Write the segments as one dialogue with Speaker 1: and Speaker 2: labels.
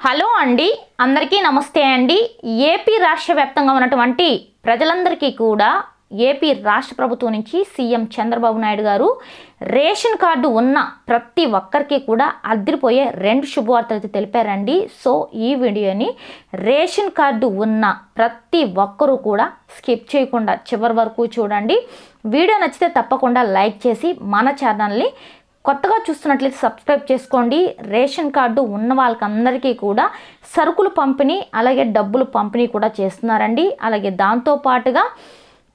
Speaker 1: Hello అండి. అందరికీ నమస్తే అండి. ఏపీ రాష్ట్ర వ్యాప్తంగా ఉన్నటువంటి ప్రజలందరికీ కూడా ఏపీ రాష్ట్ర ప్రభుత్వం నుంచి సీఎం చంద్రబాబు నాయుడు గారు రేషన్ కార్డు ఉన్న ప్రతి ఒక్కరికి కూడా అదిరిపోయే రెండు శుభవార్తలు అయితే తెలిపారండి. సో ఈ వీడియోని రేషన్ కార్డు ఉన్న ప్రతి ఒక్కరూ కూడా స్కిప్ చేయకుండా చివరి వరకు చూడండి. వీడియో నచ్చితే తప్పకుండా లైక్ చేసి మన ఛానల్ని కొత్తగా చూస్తున్నట్లయితే సబ్స్క్రైబ్ చేసుకోండి. రేషన్ కార్డు ఉన్న వాళ్ళకందరికీ కూడా సరుకులు పంపిణీ అలాగే డబ్బులు పంపిణీ కూడా చేస్తున్నారండి. అలాగే దాంతో పాటుగా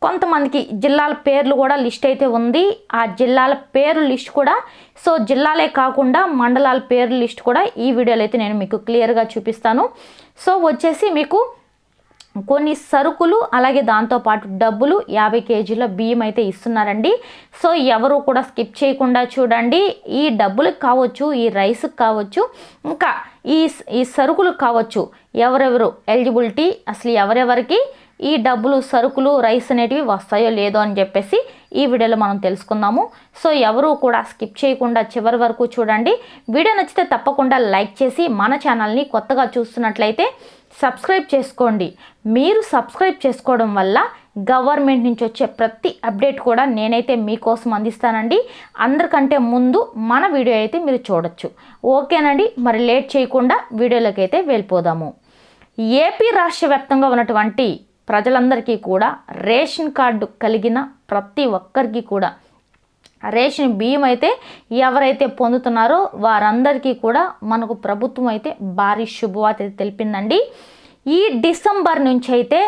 Speaker 1: కొంతమందికి జిల్లాల పేర్లు కూడా లిస్ట్ అయితే ఉంది. ఆ జిల్లాల పేరు లిస్ట్ కూడా సో జిల్లాలే కాకుండా మండలాల పేరు లిస్ట్ కూడా ఈ వీడియోలో అయితే నేను మీకు క్లియర్గా చూపిస్తాను. సో వచ్చేసి మీకు కొన్ని సరుకులు అలాగే దాంతోపాటు డబ్బులు యాభై కేజీల బియ్యం అయితే ఇస్తున్నారండి. సో ఎవరు కూడా స్కిప్ చేయకుండా చూడండి. ఈ డబ్బులకు కావచ్చు ఈ రైస్కి కావచ్చు ఇంకా ఈ ఈ సరుకులు కావచ్చు ఎవరెవరు ఎలిజిబిలిటీ అసలు ఎవరెవరికి ఈ డబ్బులు సరుకులు రైస్ అనేటివి వస్తాయో లేదో అని చెప్పేసి ఈ వీడియోలో మనం తెలుసుకుందాము. సో ఎవరు కూడా స్కిప్ చేయకుండా చివరి వరకు చూడండి. వీడియో నచ్చితే తప్పకుండా లైక్ చేసి మన ఛానల్ని కొత్తగా చూస్తున్నట్లయితే సబ్స్క్రైబ్ చేసుకోండి. మీరు సబ్స్క్రైబ్ చేసుకోవడం వల్ల గవర్నమెంట్ నుంచి వచ్చే ప్రతి అప్డేట్ కూడా నేనైతే మీకోసం అందిస్తానండి. అందరికంటే ముందు మన వీడియో అయితే మీరు చూడొచ్చు. ఓకేనండి? మరి లేట్ చేయకుండా వీడియోలోకి అయితే వెళ్ళిపోదాము. ఏపీ రాష్ట్ర వ్యాప్తంగా ఉన్నటువంటి ప్రజలందరికీ కూడా రేషన్ కార్డు కలిగిన ప్రతి ఒక్కరికి కూడా. రేషన్ బియ్యం అయితే ఎవరైతే పొందుతున్నారో వారందరికీ కూడా మనకు ప్రభుత్వం అయితే భారీ శుభవార్త అయితే తెలిపిందండి. ఈ డిసెంబర్ నుంచి అయితే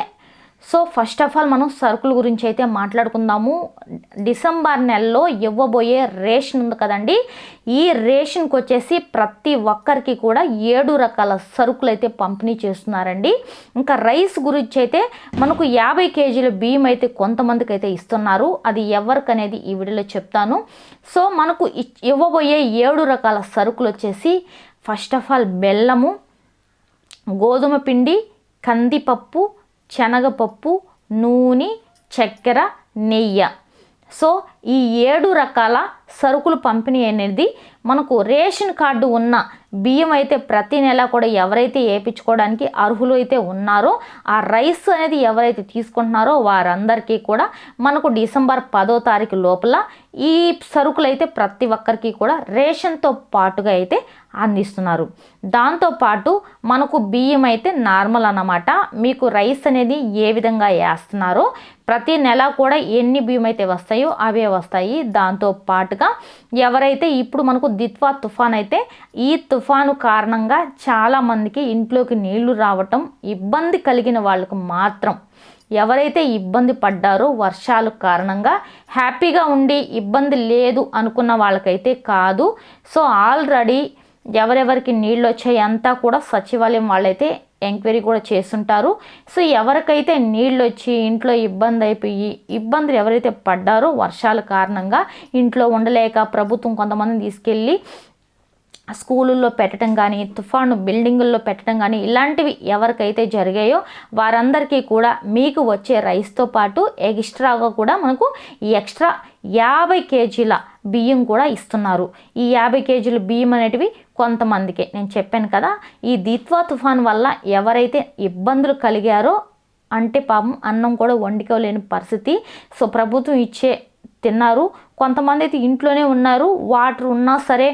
Speaker 1: సో ఫస్ట్ ఆఫ్ ఆల్ మనం సరుకుల గురించి అయితే మాట్లాడుకుందాము. డిసెంబర్ నెలలో ఇవ్వబోయే రేషన్ ఉంది కదండి. ఈ రేషన్కి వచ్చేసి ప్రతి ఒక్కరికి కూడా ఏడు రకాల సరుకులు అయితే పంపిణీ చేస్తున్నారండి. ఇంకా రైస్ గురించి అయితే మనకు యాభై కేజీల బియ్యం అయితే కొంతమందికి అయితే ఇస్తున్నారు. అది ఎవరికనేది ఈ వీడియోలో చెప్తాను. సో మనకు ఇ- ఇవ్వబోయే ఏడు రకాల సరుకులు వచ్చేసి ఫస్ట్ ఆఫ్ ఆల్ బెల్లము గోధుమ పిండి కందిపప్పు శనగపప్పు నూనె చక్కెర నెయ్యి. సో ఈ ఏడు రకాల సరుకులు పంపిణీ అనేది మనకు రేషన్ కార్డు ఉన్న బియ్యం అయితే ప్రతి నెల కూడా ఎవరైతే వేయించుకోవడానికి అర్హులు అయితే ఉన్నారో ఆ రైస్ అనేది ఎవరైతే తీసుకుంటున్నారో వారందరికీ కూడా మనకు డిసెంబర్ పదో తారీఖు లోపల ఈ సరుకులు అయితే ప్రతి ఒక్కరికి కూడా రేషన్తో పాటుగా అయితే అందిస్తున్నారు. దాంతోపాటు మనకు బియ్యం అయితే నార్మల్ అన్నమాట. మీకు రైస్ అనేది ఏ విధంగా వేస్తున్నారో ప్రతి నెల కూడా ఎన్ని బియ్యం అయితే వస్తాయో అవే వస్తాయి. దాంతో పాటుగా ఎవరైతే ఇప్పుడు మనకు దిత్వా తుఫాన్ అయితే ఈ తుఫాన్ తుఫాను కారణంగా చాలామందికి ఇంట్లోకి నీళ్ళు రావటం ఇబ్బంది కలిగిన వాళ్ళకు మాత్రం ఎవరైతే ఇబ్బంది పడ్డారో వర్షాల కారణంగా హ్యాపీగా ఉండి ఇబ్బంది లేదు అనుకున్న వాళ్ళకైతే కాదు. సో ఆల్రెడీ ఎవరెవరికి నీళ్ళు వచ్చాయి అంతా కూడా సచివాలయం వాళ్ళైతే ఎంక్వైరీ కూడా చేస్తుంటారు. సో ఎవరికైతే నీళ్ళు వచ్చి ఇంట్లో ఇబ్బంది అయిపోయి ఇబ్బందులు ఎవరైతే పడ్డారో వర్షాల కారణంగా ఇంట్లో ఉండలేక ప్రభుత్వం కొంతమందిని తీసుకెళ్ళి స్కూళ్ళల్లో పెట్టడం కానీ తుఫాను బిల్డింగుల్లో పెట్టడం కానీ ఇలాంటివి ఎవరికైతే జరిగాయో వారందరికీ కూడా మీకు వచ్చే రైస్తో పాటు ఎక్స్ట్రాగా కూడా మనకు ఎక్స్ట్రా యాభై కేజీల బియ్యం కూడా ఇస్తున్నారు. ఈ యాభై కేజీల బియ్యం అనేటివి కొంతమందికే. నేను చెప్పాను కదా ఈ దీత్వా తుఫాన్ వల్ల ఎవరైతే ఇబ్బందులు కలిగారో అంటే పాపం అన్నం కూడా వండుకోలేని పరిస్థితి. సో ప్రభుత్వం ఇచ్చే తిన్నారు. కొంతమంది అయితే ఇంట్లోనే ఉన్నారు. వాటర్ ఉన్నా సరే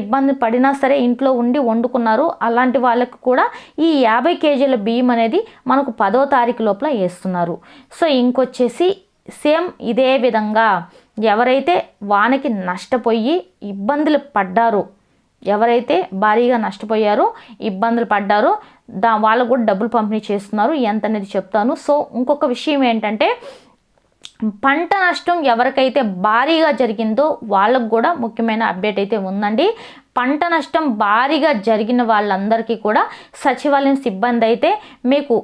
Speaker 1: ఇబ్బంది పడినా సరే ఇంట్లో ఉండి వండుకున్నారు. అలాంటి వాళ్ళకు కూడా ఈ యాభై కేజీల బియ్యం అనేది మనకు పదో తారీఖు లోపల వేస్తున్నారు. సో ఇంకొచ్చేసి సేమ్ ఇదే విధంగా ఎవరైతే వానకి నష్టపోయి ఇబ్బందులు పడ్డారో ఎవరైతే భారీగా నష్టపోయారో ఇబ్బందులు పడ్డారో దా వాళ్ళకు కూడా డబ్బులు పంపిణీ చేస్తున్నారు. ఎంత అనేది చెప్తాను. సో ఇంకొక విషయం ఏంటంటే పంట నష్టం ఎవరికైతే భారీగా జరిగిందో వాళ్ళకు కూడా ముఖ్యమైన అప్డేట్ అయితే ఉందండి. పంట నష్టం భారీగా జరిగిన వాళ్ళందరికీ కూడా సచివాలయం సిబ్బంది అయితే మీకు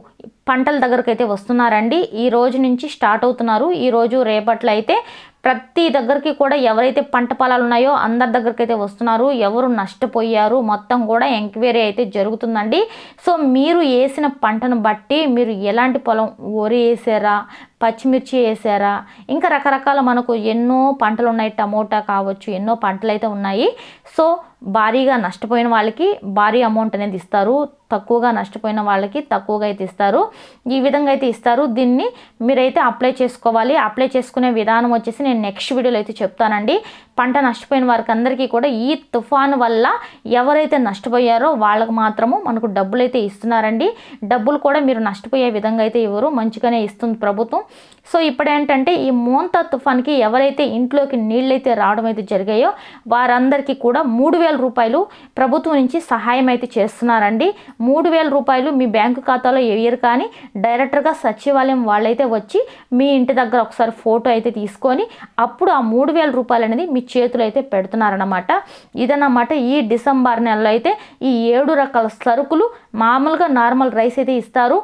Speaker 1: పంటల దగ్గరకు అయితే వస్తున్నారండి. ఈ రోజు నుంచి స్టార్ట్ అవుతున్నారు. ఈ రోజు రేపట్లో అయితే ప్రతి దగ్గరికి కూడా ఎవరైతే పంట పొలాలు ఉన్నాయో అందరి దగ్గరికి అయితే వస్తున్నారు ఎవరు నష్టపోయారు మొత్తం కూడా ఎంక్వైరీ అయితే జరుగుతుందండి. సో మీరు వేసిన పంటను బట్టి మీరు ఎలాంటి పొలం వరి వేసారా పచ్చిమిర్చి వేసారా ఇంకా రకరకాల మనకు ఎన్నో పంటలు ఉన్నాయి టమోటా కావచ్చు ఎన్నో పంటలు అయితే ఉన్నాయి. సో భారీగా నష్టపోయిన వాళ్ళకి భారీ అమౌంట్ అనేది ఇస్తారు తక్కువగా నష్టపోయిన వాళ్ళకి తక్కువగా అయితే ఇస్తారు. ఈ విధంగా అయితే ఇస్తారు. దీన్ని మీరైతే అప్లై చేసుకోవాలి. అప్లై చేసుకునే విధానం వచ్చేసి నేను నెక్స్ట్ వీడియోలో అయితే చెప్తానండి. పంట నష్టపోయిన వారికి అందరికీ కూడా ఈ తుఫాను వల్ల ఎవరైతే నష్టపోయారో వాళ్ళకు మాత్రము మనకు డబ్బులు అయితే ఇస్తున్నారండి. డబ్బులు కూడా మీరు నష్టపోయే విధంగా అయితే ఇవ్వరు మంచిగానే ఇస్తుంది ప్రభుత్వం. సో ఇప్పుడు ఏంటంటే ఈ మోంతా తుఫాన్కి ఎవరైతే ఇంట్లోకి నీళ్ళైతే రావడం అయితే జరిగాయో వారందరికీ కూడా మూడు వేల రూపాయలు ప్రభుత్వం నుంచి సహాయం అయితే చేస్తున్నారండి. మూడు వేల రూపాయలు మీ బ్యాంకు ఖాతాలో వేయరు కానీ డైరెక్టర్గా సచివాలయం వాళ్ళైతే వచ్చి మీ ఇంటి దగ్గర ఒకసారి ఫోటో అయితే తీసుకొని అప్పుడు ఆ మూడు వేల రూపాయలు అనేది మీ చేతులు అయితే పెడుతున్నారన్నమాట. ఇదన్నమాట ఈ డిసెంబర్ నెలలో అయితే ఈ ఏడు రకాల సరుకులు మామూలుగా నార్మల్ రైస్ అయితే ఇస్తారు.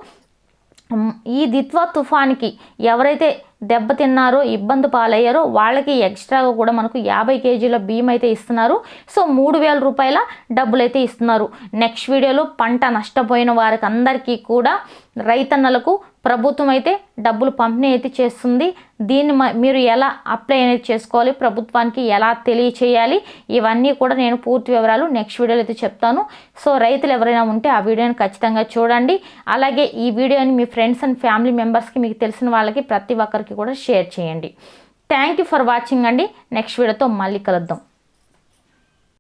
Speaker 1: ఈ దిత్వా తుఫాన్కి ఎవరైతే దెబ్బతిన్నారో ఇబ్బంది పాలయ్యారో. వాళ్ళకి ఎక్స్ట్రాగా కూడా మనకు యాభై కేజీల బియ్యం అయితే ఇస్తున్నారు. సో మూడు వేల రూపాయల డబ్బులు అయితే ఇస్తున్నారు. నెక్స్ట్ వీడియోలో పంట నష్టపోయిన వారికి అందరికీ కూడా రైతన్నలకు ప్రభుత్వం అయితే డబ్బులు పంపిణీ అయితే చేస్తుంది. దీన్ని మ- మీరు ఎలా అప్లై అనేది చేసుకోవాలి ప్రభుత్వానికి ఎలా తెలియచేయాలి ఇవన్నీ కూడా నేను పూర్తి వివరాలు నెక్స్ట్ వీడియోలో అయితే చెప్తాను. సో రైతులు ఎవరైనా ఉంటే ఆ వీడియోని ఖచ్చితంగా చూడండి. అలాగే ఈ వీడియోని మీ ఫ్రెండ్స్ అండ్ ఫ్యామిలీ మెంబర్స్కి మీకు తెలిసిన వాళ్ళకి ప్రతి ఒక్కరికి కూడా షేర్ చేయండి. థ్యాంక్ యూ ఫర్ వాచింగ్ అండి. నెక్స్ట్ వీడియోతో మళ్ళీ కలుద్దాం.